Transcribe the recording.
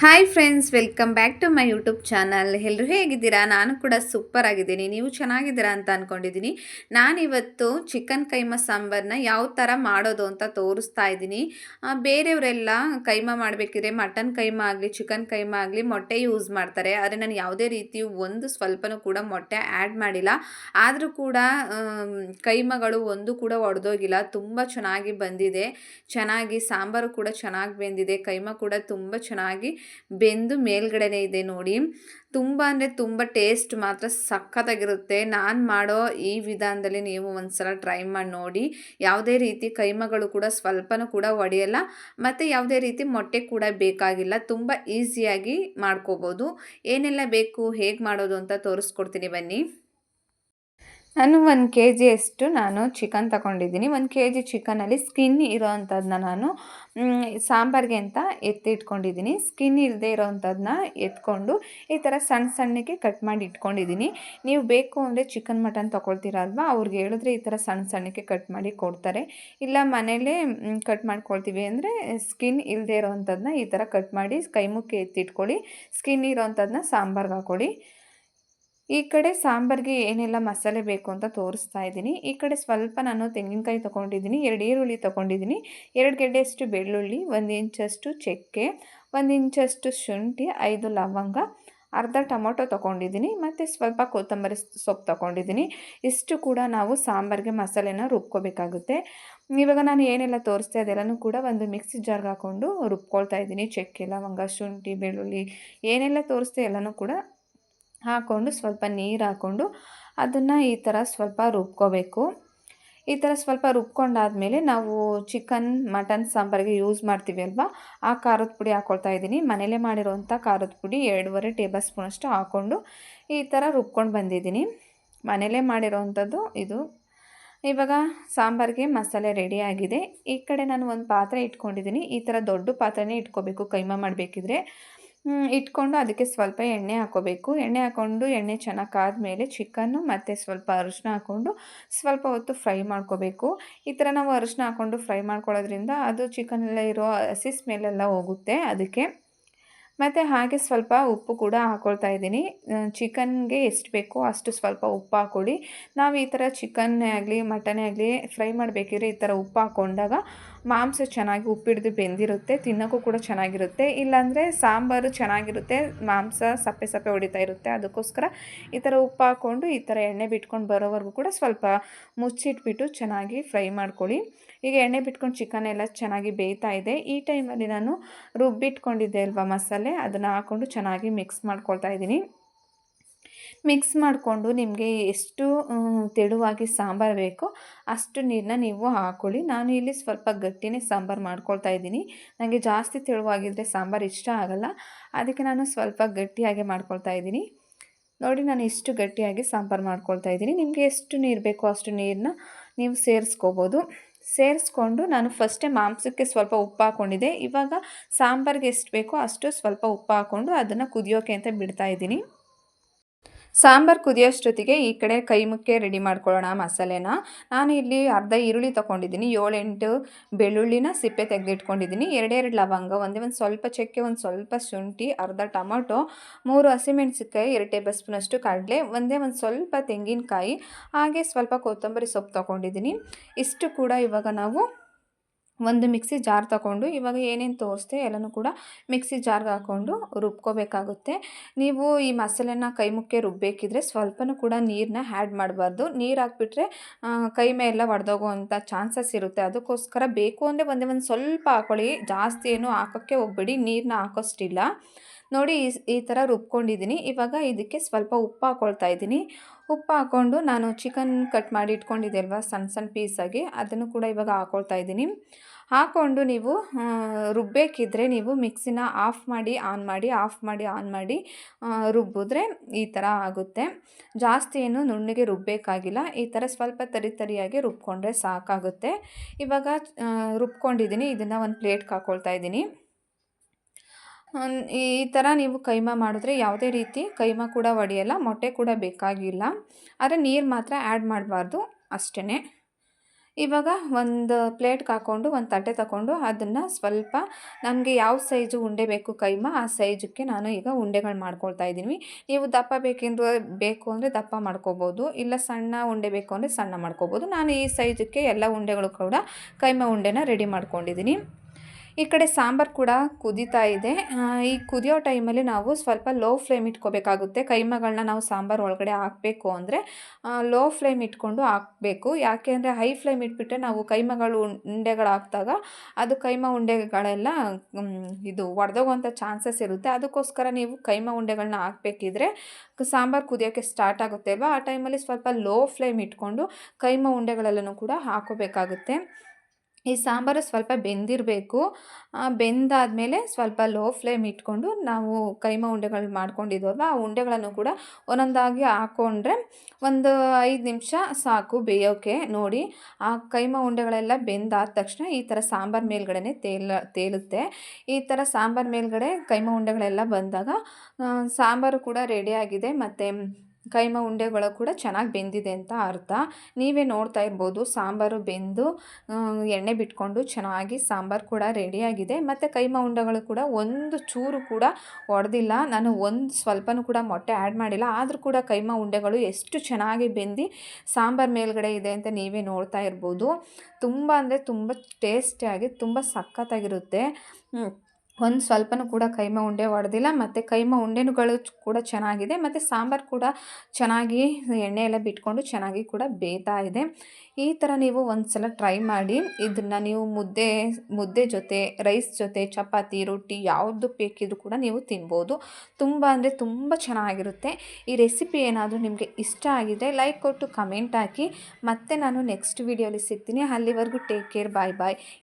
Hi friends welcome back to my YouTube channel ಎಲ್ಲರೂ ಹೇಗಿದ್ದೀರಾ? ನಾನು ಕೂಡ ಸೂಪರ್ ಆಗಿದ್ದೀನಿ. ನೀವು ಚೆನ್ನಾಗಿದ್ದೀರಾ ಅಂತ ಅಂದ್ಕೊಂಡಿದ್ದೀನಿ ನಾನಿವತ್ತು ಚಿಕನ್ ಕೈಮ ಸಾಂಬಾರನ್ನ ಯಾವ ಥರ ಮಾಡೋದು ಅಂತ ತೋರಿಸ್ತಾ ಇದ್ದೀನಿ. ಬೇರೆಯವರೆಲ್ಲ ಕೈಮ ಮಾಡಬೇಕಿದ್ರೆ ಮಟನ್ ಕೈಮ ಆಗಲಿ ಚಿಕನ್ ಕೈಮ ಆಗಲಿ ಮೊಟ್ಟೆ ಯೂಸ್ ಮಾಡ್ತಾರೆ. ಆದರೆ ನಾನು ಯಾವುದೇ ರೀತಿ ಒಂದು ಸ್ವಲ್ಪನೂ ಕೂಡ ಮೊಟ್ಟೆ ಆ್ಯಡ್ ಮಾಡಿಲ್ಲ. ಆದರೂ ಕೂಡ ಕೈಮಗಳು ಒಂದು ಕೂಡ ಒಡೆದೋಗಿಲ್ಲ. ತುಂಬ ಚೆನ್ನಾಗಿ ಬಂದಿದೆ. ಚೆನ್ನಾಗಿ ಸಾಂಬಾರು ಕೂಡ ಚೆನ್ನಾಗಿ ಬೆಂದಿದೆ. ಕೈಮ ಕೂಡ ತುಂಬ ಚೆನ್ನಾಗಿ ಬೆಂದು ಮೇಲ್ಗಡೆನೇ ಇದೆ ನೋಡಿ. ತುಂಬ ಅಂದರೆ ತುಂಬ ಟೇಸ್ಟ್ ಮಾತ್ರ ಸಖತ್ತಾಗಿರುತ್ತೆ. ನಾನು ಮಾಡೋ ಈ ವಿಧಾನದಲ್ಲಿ ನೀವು ಒಂದ್ಸಲ ಟ್ರೈ ಮಾಡಿ ನೋಡಿ. ಯಾವುದೇ ರೀತಿ ಕೈಮಗಳು ಕೂಡ ಸ್ವಲ್ಪನೂ ಕೂಡ ಒಡೆಯಲ್ಲ, ಮತ್ತು ಯಾವುದೇ ರೀತಿ ಮೊಟ್ಟೆ ಕೂಡ ಬೇಕಾಗಿಲ್ಲ. ತುಂಬ ಈಸಿಯಾಗಿ ಮಾಡ್ಕೋಬೋದು. ಏನೆಲ್ಲ ಬೇಕು, ಹೇಗೆ ಮಾಡೋದು ಅಂತ ತೋರಿಸ್ಕೊಡ್ತೀನಿ ಬನ್ನಿ. ನಾನು ಒಂದು ಕೆ ಜಿಯಷ್ಟು ನಾನು ಚಿಕನ್ ತಗೊಂಡಿದ್ದೀನಿ. ಒಂದು ಕೆ ಜಿ ಚಿಕನಲ್ಲಿ ಸ್ಕಿನ್ ಇರೋವಂಥದ್ದನ್ನ ನಾನು ಸಾಂಬಾರಿಗೆ ಅಂತ ಎತ್ತಿಟ್ಕೊಂಡಿದ್ದೀನಿ. ಸ್ಕಿನ್ ಇಲ್ಲದೆ ಇರೋವಂಥದ್ದನ್ನ ಎತ್ಕೊಂಡು ಈ ಥರ ಸಣ್ಣ ಸಣ್ಣಕ್ಕೆ ಕಟ್ ಮಾಡಿ ಇಟ್ಕೊಂಡಿದ್ದೀನಿ. ನೀವು ಬೇಕು ಅಂದರೆ ಚಿಕನ್ ಮಟನ್ ತೊಗೊಳ್ತೀರಲ್ವ ಅವ್ರಿಗೆ ಹೇಳಿದ್ರೆ ಈ ಥರ ಸಣ್ಣ ಸಣ್ಣಕ್ಕೆ ಕಟ್ ಮಾಡಿ ಕೊಡ್ತಾರೆ. ಇಲ್ಲ ಮನೇಲೇ ಕಟ್ ಮಾಡ್ಕೊಳ್ತೀವಿ ಅಂದರೆ ಸ್ಕಿನ್ ಇಲ್ಲದೆ ಇರೋವಂಥದ್ದನ್ನ ಈ ಥರ ಕಟ್ ಮಾಡಿ ಕೈ ಎತ್ತಿಟ್ಕೊಳ್ಳಿ. ಸ್ಕಿನ್ ಇರೋವಂಥದ್ದನ್ನ ಸಾಂಬಾರ್ಗೆ ಹಾಕೊಳ್ಳಿ ಈ ಕಡೆ ಸಾಂಬಾರಿಗೆ ಏನೆಲ್ಲ ಮಸಾಲೆ ಬೇಕು ಅಂತ ತೋರಿಸ್ತಾ ಇದ್ದೀನಿ. ಈ ಕಡೆ ಸ್ವಲ್ಪ ನಾನು ತೆಂಗಿನಕಾಯಿ ತೊಗೊಂಡಿದ್ದೀನಿ, ಎರಡು ಈರುಳ್ಳಿ ತೊಗೊಂಡಿದ್ದೀನಿ, ಎರಡು ಗೆಡ್ಡೆಯಷ್ಟು ಬೆಳ್ಳುಳ್ಳಿ, ಒಂದು ಇಂಚಷ್ಟು ಚಕ್ಕೆ, ಒಂದು ಇಂಚಷ್ಟು ಶುಂಠಿ, ಐದು ಲವಂಗ, ಅರ್ಧ ಟೊಮೊಟೊ ತೊಗೊಂಡಿದ್ದೀನಿ ಮತ್ತು ಸ್ವಲ್ಪ ಕೊತ್ತಂಬರಿ ಸೊಪ್ಪು ತೊಗೊಂಡಿದ್ದೀನಿ. ಇಷ್ಟು ಕೂಡ ನಾವು ಸಾಂಬಾರಿಗೆ ಮಸಾಲೆನ ರುಬ್ಕೋಬೇಕಾಗುತ್ತೆ. ಇವಾಗ ನಾನು ಏನೆಲ್ಲ ತೋರಿಸ್ತೆ ಅದೆಲ್ಲನೂ ಕೂಡ ಒಂದು ಮಿಕ್ಸಿ ಜಾರ್ಗೆ ಹಾಕ್ಕೊಂಡು ರುಬ್ಕೊಳ್ತಾ ಇದ್ದೀನಿ. ಚಕ್ಕೆ, ಲವಂಗ, ಶುಂಠಿ, ಬೆಳ್ಳುಳ್ಳಿ ಏನೆಲ್ಲ ತೋರಿಸ್ತೆ ಎಲ್ಲನೂ ಕೂಡ ಹಾಕ್ಕೊಂಡು ಸ್ವಲ್ಪ ನೀರು ಹಾಕ್ಕೊಂಡು ಅದನ್ನು ಈ ಥರ ಸ್ವಲ್ಪ ರುಬ್ಕೋಬೇಕು. ಈ ಥರ ಸ್ವಲ್ಪ ರುಬ್ಕೊಂಡಾದಮೇಲೆ ನಾವು ಚಿಕನ್ ಮಟನ್ ಸಾಂಬಾರಿಗೆ ಯೂಸ್ ಮಾಡ್ತೀವಿ ಅಲ್ವಾ? ಆ ಖಾರದ ಪುಡಿ ಹಾಕ್ಕೊಳ್ತಾ ಇದ್ದೀನಿ. ಮನೆಯಲ್ಲೇ ಮಾಡಿರೋವಂಥ ಖಾರದ ಪುಡಿ ಎರಡೂವರೆ ಟೇಬಲ್ ಸ್ಪೂನಷ್ಟು ಹಾಕ್ಕೊಂಡು ಈ ಥರ ರುಬ್ಕೊಂಡು ಬಂದಿದ್ದೀನಿ. ಮನೆಯಲ್ಲೇ ಮಾಡಿರೋವಂಥದ್ದು ಇದು. ಇವಾಗ ಸಾಂಬಾರಿಗೆ ಮಸಾಲೆ ರೆಡಿ ಆಗಿದೆ. ಈ ಕಡೆ ನಾನು ಒಂದು ಪಾತ್ರೆ ಇಟ್ಕೊಂಡಿದ್ದೀನಿ. ಈ ಥರ ದೊಡ್ಡ ಪಾತ್ರೆನೇ ಇಟ್ಕೋಬೇಕು ಕೈಮಾ ಮಾಡಬೇಕಿದ್ರೆ. ಇಟ್ಕೊಂಡು ಅದಕ್ಕೆ ಸ್ವಲ್ಪ ಎಣ್ಣೆ ಹಾಕೋಬೇಕು. ಎಣ್ಣೆ ಹಾಕ್ಕೊಂಡು ಎಣ್ಣೆ ಚೆನ್ನಾಗಿ ಕಾದ್ಮೇಲೆ ಚಿಕನ್ನು ಮತ್ತು ಸ್ವಲ್ಪ ಅರಿಶಿನ ಹಾಕ್ಕೊಂಡು ಸ್ವಲ್ಪ ಹೊತ್ತು ಫ್ರೈ ಮಾಡ್ಕೋಬೇಕು. ಈ ಥರ ನಾವು ಅರಿಶಿನ ಹಾಕ್ಕೊಂಡು ಫ್ರೈ ಮಾಡ್ಕೊಳ್ಳೋದ್ರಿಂದ ಅದು ಚಿಕನಲ್ಲೇ ಇರೋ ಹಸಿ ಸ್ಮೆಲ್ಲೆಲ್ಲ ಹೋಗುತ್ತೆ ಅದಕ್ಕೆ. ಮತ್ತು ಹಾಗೆ ಸ್ವಲ್ಪ ಉಪ್ಪು ಕೂಡ ಹಾಕ್ಕೊಳ್ತಾ ಇದ್ದೀನಿ. ಚಿಕನ್ಗೆ ಎಷ್ಟು ಬೇಕೋ ಅಷ್ಟು ಸ್ವಲ್ಪ ಉಪ್ಪು ಹಾಕ್ಕೊಳ್ಳಿ. ನಾವು ಈ ಥರ ಚಿಕನ್ನೇ ಆಗಲಿ, ಮಟನೇ ಆಗಲಿ ಫ್ರೈ ಮಾಡಬೇಕಿದ್ರೆ ಈ ಥರ ಉಪ್ಪು ಹಾಕ್ಕೊಂಡಾಗ ಮಾಂಸ ಚೆನ್ನಾಗಿ ಉಪ್ಪಿಡ್ದು ಬೆಂದಿರುತ್ತೆ, ತಿನ್ನೋಕ್ಕೂ ಕೂಡ ಚೆನ್ನಾಗಿರುತ್ತೆ. ಇಲ್ಲಾಂದರೆ ಸಾಂಬಾರು ಚೆನ್ನಾಗಿರುತ್ತೆ, ಮಾಂಸ ಸಪ್ಪೆ ಸಪ್ಪೆ ಹೊಡಿತಾ ಇರುತ್ತೆ. ಅದಕ್ಕೋಸ್ಕರ ಈ ಥರ ಉಪ್ಪು ಹಾಕ್ಕೊಂಡು, ಈ ಥರ ಎಣ್ಣೆ ಬಿಟ್ಕೊಂಡು ಬರೋವರೆಗೂ ಕೂಡ ಸ್ವಲ್ಪ ಮುಚ್ಚಿಟ್ಬಿಟ್ಟು ಚೆನ್ನಾಗಿ ಫ್ರೈ ಮಾಡ್ಕೊಳ್ಳಿ. ಈಗ ಎಣ್ಣೆ ಬಿಟ್ಕೊಂಡು ಚಿಕನ್ ಎಲ್ಲ ಚೆನ್ನಾಗಿ ಬೇಯ್ತಾ ಇದೆ. ಈ ಟೈಮಲ್ಲಿ ನಾನು ರುಬ್ಬಿಟ್ಕೊಂಡಿದ್ದೆ ಅಲ್ವಾ ಮಸಾಲೆ? ಅದನ್ನು ಹಾಕ್ಕೊಂಡು ಚೆನ್ನಾಗಿ ಮಿಕ್ಸ್ ಮಾಡ್ಕೊಳ್ತಾ ಇದ್ದೀನಿ. ಮಿಕ್ಸ್ ಮಾಡಿಕೊಂಡು ನಿಮಗೆ ಎಷ್ಟು ತೆಳುವಾಗಿ ಸಾಂಬಾರು ಬೇಕೋ ಅಷ್ಟು ನೀರನ್ನ ನೀವು ಹಾಕ್ಕೊಳ್ಳಿ ನಾನು ಇಲ್ಲಿ ಸ್ವಲ್ಪ ಗಟ್ಟಿನೇ ಸಾಂಬಾರು ಮಾಡ್ಕೊಳ್ತಾ ಇದ್ದೀನಿ. ನನಗೆ ಜಾಸ್ತಿ ತೆಳುವಾಗಿದ್ದರೆ ಸಾಂಬಾರು ಇಷ್ಟ ಆಗಲ್ಲ. ಅದಕ್ಕೆ ನಾನು ಸ್ವಲ್ಪ ಗಟ್ಟಿಯಾಗಿ ಮಾಡ್ಕೊಳ್ತಾ ಇದ್ದೀನಿ. ನೋಡಿ, ನಾನು ಇಷ್ಟು ಗಟ್ಟಿಯಾಗಿ ಸಾಂಬಾರು ಮಾಡ್ಕೊಳ್ತಾ ಇದ್ದೀನಿ. ನಿಮಗೆ ಎಷ್ಟು ನೀರು ಬೇಕೋ ಅಷ್ಟು ನೀರನ್ನ ನೀವು ಸೇರಿಸ್ಕೋಬೋದು. ಸೇರಿಸ್ಕೊಂಡು ನಾನು ಫಸ್ಟೇ ಮಾಂಸಕ್ಕೆ ಸ್ವಲ್ಪ ಉಪ್ಪು ಹಾಕ್ಕೊಂಡಿದ್ದೆ ಇವಾಗ ಸಾಂಬಾರಿಗೆ ಎಷ್ಟು ಬೇಕೋ ಅಷ್ಟು ಸ್ವಲ್ಪ ಉಪ್ಪು ಹಾಕ್ಕೊಂಡು ಅದನ್ನು ಕುದಿಯೋಕೆ ಅಂತ ಬಿಡ್ತಾ ಇದ್ದೀನಿ. ಸಾಂಬಾರು ಕುದಿಯೋಷ್ಟೊತ್ತಿಗೆ ಈ ಕಡೆ ಕೈ ಮುಕ್ಕೆ ರೆಡಿ ಮಾಡ್ಕೊಳ್ಳೋಣ ಮಸಾಲೆನ. ನಾನು ಇಲ್ಲಿ ಅರ್ಧ ಈರುಳ್ಳಿ ತೊಗೊಂಡಿದ್ದೀನಿ, ಏಳೆಂಟು ಬೆಳ್ಳುಳ್ಳಿನ ಸಿಪ್ಪೆ ತೆಗೆದಿಟ್ಕೊಂಡಿದ್ದೀನಿ. ಎರಡೆರಡು ಲವಂಗ, ಒಂದೇ ಒಂದು ಸ್ವಲ್ಪ ಚಕ್ಕೆ, ಒಂದು ಸ್ವಲ್ಪ ಶುಂಠಿ, ಅರ್ಧ ಟೊಮೊಟೊ, ಮೂರು ಹಸಿಮೆಣಸಿನ್ಕಾಯಿ, ಎರಡು ಟೇಬಲ್ ಸ್ಪೂನಷ್ಟು ಕಡಲೆ, ಒಂದೇ ಒಂದು ಸ್ವಲ್ಪ ತೆಂಗಿನಕಾಯಿ, ಹಾಗೆ ಸ್ವಲ್ಪ ಕೊತ್ತಂಬರಿ ಸೊಪ್ಪು ತೊಗೊಂಡಿದ್ದೀನಿ. ಇಷ್ಟು ಕೂಡ ಇವಾಗ ನಾವು ಒಂದು ಮಿಕ್ಸಿ ಜಾರ್ ತಗೊಂಡು ಇವಾಗ ಏನೇನು ತೋರಿಸ್ದೆ ಎಲ್ಲನೂ ಕೂಡ ಮಿಕ್ಸಿ ಜಾರ್ಗೆ ಹಾಕ್ಕೊಂಡು ರುಬ್ಕೋಬೇಕಾಗುತ್ತೆ. ನೀವು ಈ ಮಸಾಲೆನ ಕೈ ಮುಕ್ಕೆ ರುಬ್ಬೇಕಿದ್ರೆ ಸ್ವಲ್ಪನೂ ಕೂಡ ನೀರನ್ನ ಆ್ಯಡ್ ಮಾಡಬಾರ್ದು. ನೀರು ಹಾಕ್ಬಿಟ್ರೆ ಕೈ ಮೇಲೆಲ್ಲ ಒಡೆದೋಗುವಂಥ ಚಾನ್ಸಸ್ ಇರುತ್ತೆ. ಅದಕ್ಕೋಸ್ಕರ ಬೇಕು ಅಂದರೆ ಒಂದೇ ಒಂದು ಸ್ವಲ್ಪ ಹಾಕೊಳ್ಳಿ. ಜಾಸ್ತಿ ಏನು ಹಾಕೋಕ್ಕೆ ಹೋಗ್ಬೇಡಿ. ನೀರನ್ನ ಹಾಕೋಷ್ಟಿಲ್ಲ. ನೋಡಿ ಈ ಈ ಥರ ರುಬ್ಕೊಂಡಿದ್ದೀನಿ. ಇವಾಗ ಇದಕ್ಕೆ ಸ್ವಲ್ಪ ಉಪ್ಪು ಹಾಕ್ಕೊಳ್ತಾ ಇದ್ದೀನಿ. ಉಪ್ಪು ಹಾಕ್ಕೊಂಡು ನಾನು ಚಿಕನ್ ಕಟ್ ಮಾಡಿ ಇಟ್ಕೊಂಡಿದ್ದೆ ಅಲ್ವಾ ಸಣ್ಣ ಸಣ್ಣ ಪೀಸಾಗಿ ಅದನ್ನು ಕೂಡ ಇವಾಗ ಹಾಕ್ಕೊಳ್ತಾ ಇದ್ದೀನಿ. ಹಾಕ್ಕೊಂಡು ನೀವು ರುಬ್ಬಬೇಕಿದ್ರೆ ನೀವು ಮಿಕ್ಸಿನ ಆಫ್ ಮಾಡಿ ಆನ್ ಮಾಡಿ ಆಫ್ ಮಾಡಿ ಆನ್ ಮಾಡಿ ರುಬ್ಬಿದ್ರೆ ಈ ಥರ ಆಗುತ್ತೆ. ಜಾಸ್ತಿ ಏನು ನುಣ್ಣಗೆ ರುಬ್ಬೇಕಾಗಿಲ್ಲ, ಈ ಥರ ಸ್ವಲ್ಪ ತರಿ ತರಿಯಾಗಿ ರುಬ್ಕೊಂಡ್ರೆ ಸಾಕಾಗುತ್ತೆ. ಇವಾಗ ರುಬ್ಕೊಂಡಿದ್ದೀನಿ, ಇದನ್ನು ಒಂದು ಪ್ಲೇಟ್ಗೆ ಹಾಕ್ಕೊಳ್ತಾ ಇದ್ದೀನಿ. ಈ ಥರ ನೀವು ಕೈಮಾ ಮಾಡಿದ್ರೆ ಯಾವುದೇ ರೀತಿ ಕೈಮಾ ಕೂಡ ಒಡೆಯಲ್ಲ, ಮೊಟ್ಟೆ ಕೂಡ ಬೇಕಾಗಿಲ್ಲ. ಆದರೆ ನೀರು ಮಾತ್ರ ಆ್ಯಡ್ ಮಾಡಬಾರ್ದು ಅಷ್ಟೇ ಇವಾಗ ಒಂದು ಪ್ಲೇಟ್ಗೆ ಹಾಕ್ಕೊಂಡು ಒಂದು ತಟ್ಟೆ ತಗೊಂಡು ಅದನ್ನು ಸ್ವಲ್ಪ ನಮಗೆ ಯಾವ ಸೈಜು ಉಂಡೆ ಬೇಕು ಕೈಮಾ, ಆ ಸೈಜಕ್ಕೆ ನಾನು ಈಗ ಉಂಡೆಗಳು ಮಾಡ್ಕೊಳ್ತಾ ಇದ್ದೀನಿ. ನೀವು ದಪ್ಪ ಬೇಕೆಂದು, ಬೇಕು ಅಂದರೆ ದಪ್ಪ ಮಾಡ್ಕೋಬೋದು, ಇಲ್ಲ ಸಣ್ಣ ಉಂಡೆ ಬೇಕು ಅಂದರೆ ಸಣ್ಣ ಮಾಡ್ಕೋಬೋದು. ನಾನು ಈ ಸೈಜಕ್ಕೆ ಎಲ್ಲ ಉಂಡೆಗಳು ಕೂಡ ಕೈಮಾ ಉಂಡೆನ ರೆಡಿ ಮಾಡ್ಕೊಂಡಿದ್ದೀನಿ. ಈ ಕಡೆ ಸಾಂಬಾರು ಕೂಡ ಕುದೀತಾ ಇದೆ. ಈ ಕುದಿಯೋ ಟೈಮಲ್ಲಿ ನಾವು ಸ್ವಲ್ಪ ಲೋ ಫ್ಲೇಮ್ ಇಟ್ಕೋಬೇಕಾಗುತ್ತೆ. ಕೈಮಗಳನ್ನ ನಾವು ಸಾಂಬಾರು ಒಳಗಡೆ ಹಾಕಬೇಕು ಅಂದರೆ ಲೋ ಫ್ಲೇಮ್ ಇಟ್ಕೊಂಡು ಹಾಕಬೇಕು. ಯಾಕೆ ಅಂದರೆ ಹೈ ಫ್ಲೇಮ್ ಇಟ್ಬಿಟ್ಟರೆ ನಾವು ಕೈಮಗಳು ಉಂಡೆಗಳು ಅದು ಕೈಮ ಉಂಡೆಗಳೆಲ್ಲ ಇದು ಒಡೆದೋಗುವಂಥ ಚಾನ್ಸಸ್ ಇರುತ್ತೆ. ಅದಕ್ಕೋಸ್ಕರ ನೀವು ಕೈಮ ಉಂಡೆಗಳನ್ನ ಹಾಕಬೇಕಿದ್ರೆ ಸಾಂಬಾರು ಕುದಿಯೋಕ್ಕೆ ಸ್ಟಾರ್ಟ್ ಆಗುತ್ತೆ ಅಲ್ವಾ? ಆ ಟೈಮಲ್ಲಿ ಸ್ವಲ್ಪ ಲೋ ಫ್ಲೇಮ್ ಇಟ್ಕೊಂಡು ಕೈಮ ಉಂಡೆಗಳೆಲ್ಲನೂ ಕೂಡ ಹಾಕೋಬೇಕಾಗುತ್ತೆ. ಈ ಸಾಂಬಾರು ಸ್ವಲ್ಪ ಬೆಂದಿರಬೇಕು. ಬೆಂದಾದಮೇಲೆ ಸ್ವಲ್ಪ ಲೋ ಫ್ಲೇಮ್ ಇಟ್ಕೊಂಡು ನಾವು ಕೈಮ ಉಂಡೆಗಳು ಮಾಡ್ಕೊಂಡಿದ್ವಲ್ವ ಆ ಉಂಡೆಗಳನ್ನು ಕೂಡ ಒಂದೊಂದಾಗಿ ಹಾಕ್ಕೊಂಡ್ರೆ ಒಂದು ಐದು ನಿಮಿಷ ಸಾಕು ಬೇಯೋಕೆ ನೋಡಿ. ಆ ಕೈಮ ಉಂಡೆಗಳೆಲ್ಲ ಬೆಂದಾದ ತಕ್ಷಣ ಈ ಥರ ಸಾಂಬಾರು ಮೇಲ್ಗಡೆ ತೇಲ, ತೇಲುತ್ತೆ. ಈ ಥರ ಸಾಂಬಾರು ಮೇಲ್ಗಡೆ ಕೈಮ ಉಂಡೆಗಳೆಲ್ಲ ಬಂದಾಗ ಸಾಂಬಾರು ಕೂಡ ರೆಡಿಯಾಗಿದೆ ಮತ್ತು ಕೈಮಾ ಉಂಡೆಗಳು ಕೂಡ ಚೆನ್ನಾಗಿ ಬೆಂದಿದೆ ಅಂತ ಅರ್ಥ. ನೀವೇ ನೋಡ್ತಾ ಇರ್ಬೋದು, ಸಾಂಬಾರು ಬೆಂದು ಎಣ್ಣೆ ಬಿಟ್ಕೊಂಡು ಚೆನ್ನಾಗಿ ಸಾಂಬಾರು ಕೂಡ ರೆಡಿಯಾಗಿದೆ ಮತ್ತು ಕೈಮ ಉಂಡೆಗಳು ಕೂಡ ಒಂದು ಚೂರು ಕೂಡ ಒಡೆದಿಲ್ಲ. ನಾನು ಒಂದು ಸ್ವಲ್ಪನೂ ಕೂಡ ಮೊಟ್ಟೆ ಆ್ಯಡ್ ಮಾಡಿಲ್ಲ. ಆದರೂ ಕೂಡ ಕೈಮ ಉಂಡೆಗಳು ಎಷ್ಟು ಚೆನ್ನಾಗಿ ಬೆಂದು ಸಾಂಬಾರು ಮೇಲ್ಗಡೆ ಇದೆ ಅಂತ ನೀವೇ ನೋಡ್ತಾ ಇರ್ಬೋದು. ತುಂಬ ಅಂದರೆ ತುಂಬ ಟೇಸ್ಟಿಯಾಗಿ ತುಂಬ ಸಖತ್ತಾಗಿರುತ್ತೆ. ಒಂದು ಸ್ವಲ್ಪನೂ ಕೂಡ ಕೈಮ ಉಂಡೆ ಒಡೆದಿಲ್ಲ, ಮತ್ತು ಕೈಮ ಉಂಡೆನುಗಳು ಕೂಡ ಚೆನ್ನಾಗಿದೆ, ಮತ್ತು ಸಾಂಬಾರು ಕೂಡ ಚೆನ್ನಾಗಿ ಎಣ್ಣೆ ಎಲ್ಲ ಬಿಟ್ಕೊಂಡು ಚೆನ್ನಾಗಿ ಕೂಡ ಬೇಯ್ತಾ ಇದೆ. ಈ ಥರ ನೀವು ಒಂದು ಸಲ ಟ್ರೈ ಮಾಡಿ. ಇದನ್ನು ನೀವು ಮುದ್ದೆ ಮುದ್ದೆ ಜೊತೆ, ರೈಸ್ ಜೊತೆ, ಚಪಾತಿ, ರೊಟ್ಟಿ ಯಾವುದು ಬೇಕಿದ್ರು ಕೂಡ ನೀವು ತಿನ್ಬೋದು. ತುಂಬ ಅಂದರೆ ತುಂಬ ಚೆನ್ನಾಗಿರುತ್ತೆ. ಈ ರೆಸಿಪಿ ಏನಾದರೂ ನಿಮಗೆ ಇಷ್ಟ ಆಗಿದೆ ಲೈಕ್ ಕೊಟ್ಟು ಕಮೆಂಟ್ ಹಾಕಿ. ಮತ್ತೆ ನಾನು ನೆಕ್ಸ್ಟ್ ವೀಡಿಯೋಲಿ ಸಿಗ್ತೀನಿ. ಅಲ್ಲಿವರೆಗೂ ಟೇಕ್ ಕೇರ್, ಬಾಯ್ ಬಾಯ್.